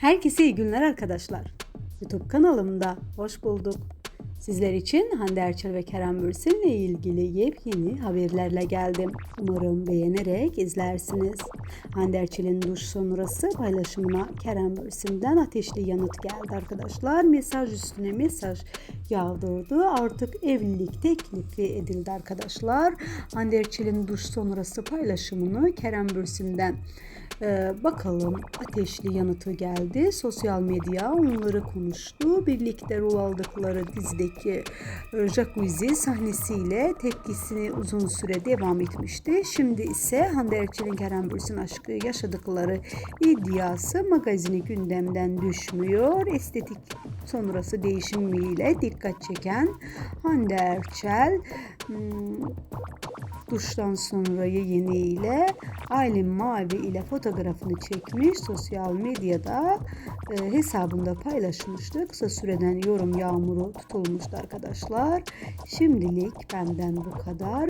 Herkese iyi günler arkadaşlar. YouTube kanalımda hoş bulduk. Sizler için Hande Erçel ve Kerem Bürsin'le ilgili yepyeni haberlerle geldim. Umarım beğenerek izlersiniz. Hande Erçel'in duş sonrası paylaşımına Kerem Bürsin'den ateşli yanıt geldi arkadaşlar. Mesaj üstüne mesaj yağdırdı. Artık evlilik teklifi edildi arkadaşlar. Hande Erçel'in duş sonrası paylaşımını Kerem Bürsin'den ee, bakalım ateşli yanıtı geldi. Sosyal medya onları konuştu. Birlikte rol aldıkları dizideki e, jacuzzi sahnesiyle tepkisini uzun süre devam etmişti. Şimdi ise Hande Erçel'in Kerem Bürsin aşkı yaşadıkları iddiası magazini gündemden düşmüyor. Estetik sonrası değişimiyle dikkat çeken Hande Erçel duştan sonra yayınıyla Aylin Mavi ile fotoğrafını çekmiş. Sosyal medyada e, hesabında paylaşmıştı. Kısa süreden yorum yağmuru tutulmuştu arkadaşlar. Şimdilik benden bu kadar.